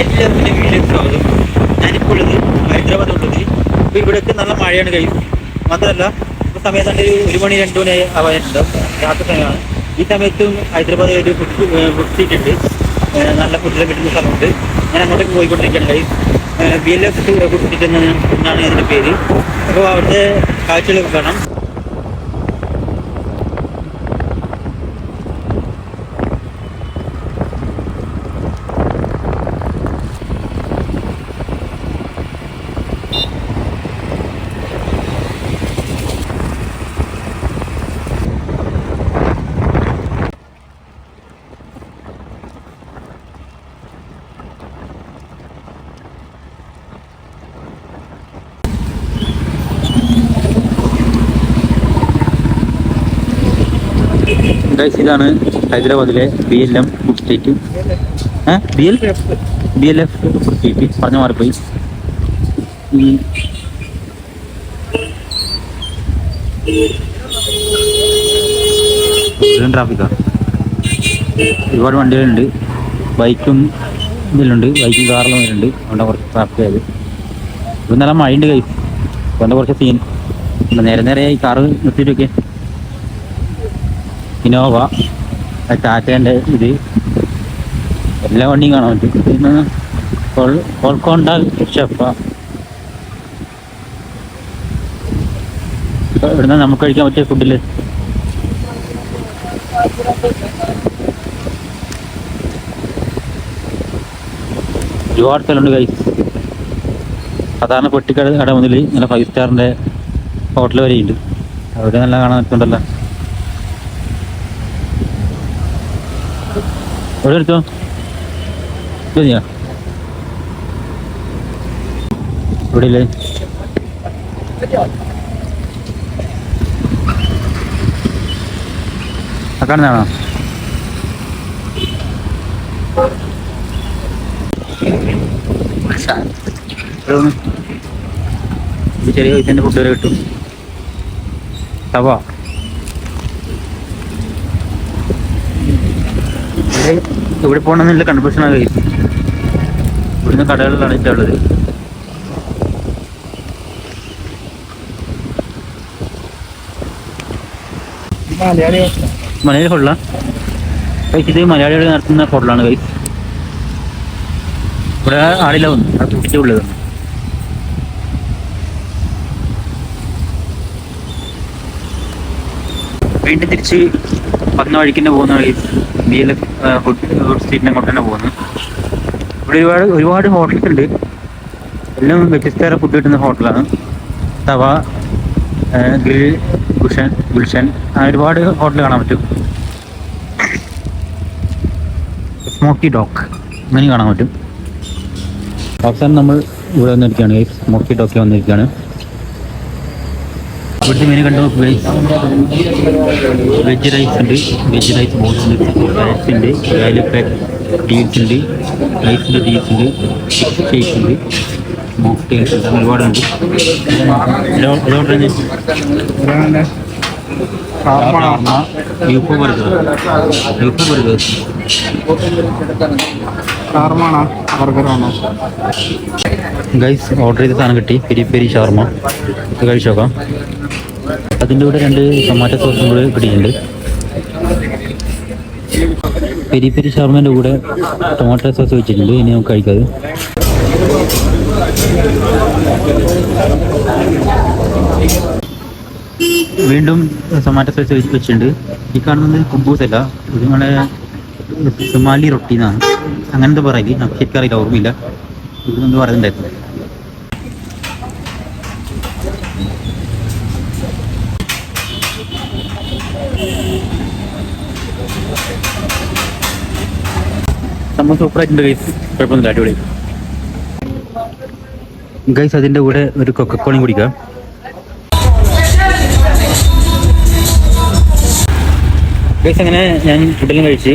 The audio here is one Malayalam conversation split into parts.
എല്ലാവർക്കും വീട്ടിലേക്ക് സ്വാഗതം ഞാനിപ്പോൾ ഉള്ളത് ഹൈദരാബാദ് ഉള്ളത് ഇപ്പോൾ ഇവിടെയൊക്കെ നല്ല മഴയാണ് കഴിയും മാത്രമല്ല ഇപ്പോൾ സമയത്ത് ഒരു ഒരു മണി രണ്ട് മണി ആവാനുണ്ടാവും രാത്രി സമയമാണ്. ഈ സമയത്തും ഹൈദരാബാദ് ഒരു ഫുഡ് ഫുഡ് സീറ്റ് ഉണ്ട്. നല്ല ഫുഡെല്ലാം കിട്ടുന്ന സ്ഥലമുണ്ട്. ഞാൻ അങ്ങോട്ടേക്ക് പോയിക്കൊണ്ടിരിക്കുകയാണ് കൈ B L F food street എന്നാണ് അതിന്റെ പേര്. അപ്പോൾ അവിടുത്തെ കാഴ്ചകളൊക്കെ കാണാം. ഗൈസ് ഇതാണ് ഹൈദരാബാദിലെ B L M food street B L B L F food street പറഞ്ഞ മാറിപ്പോയി. ട്രാഫിക്കാണ് ഒരുപാട് വണ്ടികളുണ്ട്. ബൈക്കും ഇതിലുണ്ട്. ബൈക്കും കാറിലും വരുന്നുണ്ട് അതുകൊണ്ട് കുറച്ച് ട്രാഫിക് ആയത്. ഇപ്പം നല്ല മഴയുണ്ട് കൈ അതുകൊണ്ട് കുറച്ച് സീൻ നേരെ നേരെ ഈ കാറ് നിർത്തിയിട്ട് നോക്കിയേ ഇനോവ ടാറ്റേന്റെ ഇത്. എല്ലാ വണ്ടിയും കാണാൻ പറ്റും. പിന്നെ കൊൽക്കോണ്ട ഷെഫ. ഇവിടുന്ന് നമുക്ക് കഴിക്കാൻ പറ്റിയ ഫുഡിൽ. ഒരുപാട് സ്ഥലമുണ്ട് കൈ സാധാരണ പെട്ടിക്കട കട മുതൽ നല്ല ഫൈവ് സ്റ്റാറിന്റെ ഹോട്ടൽ വരെയുണ്ട്. അവിടെ നല്ല കാണാൻ പറ്റുന്നുണ്ടല്ലോ. എവിടെ എടുത്തോ ഇത് മതിയോ? ഇവിടെ ഇല്ലേ കാണുന്നതാണോ ഇവിടെ ചെറിയ പൈസന്റെ ഫുഡ് വരെ കിട്ടും. തവ ഇവിടെ ഇവിടെ പോകണമെന്നില്ല കൺഫ്യൂഷൻ കഴിച്ചു ഇവിടുന്ന് കടകളിലാണ് ഏറ്റവും ഉള്ളത്. മലയാളി കൊള്ള കഴിച്ചത് ഇത് മലയാളികൾ നടത്തുന്ന ഹോട്ടലാണ് കഴിച്ചു ഇവിടെ ആളില്ല വന്നു അത് കുട്ടിച്ചേ വീണ്ടും തിരിച്ച് വന്ന വഴിക്ക് തന്നെ പോകുന്ന വഴി ബി എൽ എഫ് ഫുഡ് സ്ട്രീറ്റിന് കൊണ്ട് തന്നെ പോകുന്നു. ഇവിടെ ഒരുപാട് ഒരുപാട് ഹോട്ടൽസ് ഉണ്ട്. എല്ലാം വ്യത്യസ്ത ഫുഡ് കിട്ടുന്ന ഹോട്ടലാണ് തവ ഗ്രിൽ ഗുഷൻ ഗുൽഷൻ ഒരുപാട് ഹോട്ടൽ കാണാൻ പറ്റും. സ്മോക്കി ഡോക്ക് അങ്ങനെ കാണാൻ പറ്റും. അവസാനം നമ്മൾ ഇവിടെ വന്നിരിക്കുകയാണ്. സ്മോക്കി ഡോക്കിൽ വന്നിരിക്കുകയാണ്. ഇവിടുത്തെ മീനെ കണ്ടു വെജ് റൈസ് ഉണ്ട്. വെജ് റൈസ് ബോൾസ് ഉണ്ട്. റൈസ് ഉണ്ട്. ഗാലിപ്പാക്ക് ഡീൽസ് ഉണ്ട്. റൈസിന്റെ ഡീൽസ് ഉണ്ട്. ഷേക്ക് ഉണ്ട്. മോക്ടെയിൽസ് ഉണ്ട്. അങ്ങനെ ഒരുപാടുണ്ട്. ഇതോടെ യൂപ്പ് ഗൈസ് ഓർഡർ ചെയ്ത സാധനം കിട്ടി. പെരി പെരി ഷവർമ. ഇത് കഴിച്ചു നോക്കാം. അതിന്റെ കൂടെ രണ്ട് ടൊമാറ്റോ സോസും കൂടെ കിട്ടിയിട്ടുണ്ട് പെരി പെരി ഷവർമേന്റെ കൂടെ ടൊമാറ്റോ സോസ് വെച്ചിട്ടുണ്ട്. ഇനി നമുക്ക് കഴിക്കാതെ വീണ്ടും സൊമാറ്റോ സോസ് വെച്ചിട്ടുണ്ട്. ഈ കാണുന്നത് കുബൂസ് അല്ല. ഇത് നമ്മളെ സുമാലി റൊട്ടി എന്നാണ്. അങ്ങനത്തെ പറയില്ല നമുക്ക് അറിയില്ല. ഓർമ്മയില്ല. ഇതൊന്നും പറയുന്നുണ്ടായിരുന്നു ഗൈസ് ഗൈസ് അതിന്റെ കൂടെ ഒരു കൊക്കക്കോളയും കുടിക്കാം. ഗൈസ് അങ്ങനെ ഞാൻ ഫുഡെല്ലാം കഴിച്ച്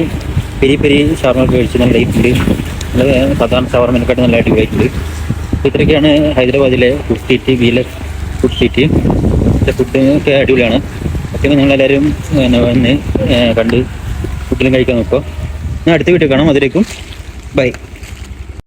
പെരി പെരി ഷവർമ കഴിച്ച് നല്ല ഫുഡ് നല്ല സാധാരണ ഷവർമനെക്കാട്ട് നല്ല അടിപൊളിയായിട്ടുണ്ട് ഇത്രയൊക്കെയാണ് ഹൈദരാബാദിലെ ഫുഡ് സ്ട്രീറ്റ് വീല ഫുഡ് സ്ട്രീറ്റ് ഫുഡ് ഒക്കെ അടിപൊളിയാണ്. ഒക്കെ നിങ്ങളെല്ലാവരും വന്ന് കണ്ട് ഫുഡിലും കഴിക്കാൻ നോക്കുക. ഞാൻ അടുത്ത വീട്ടിൽ കാണാം. അതിലേക്കും ബൈ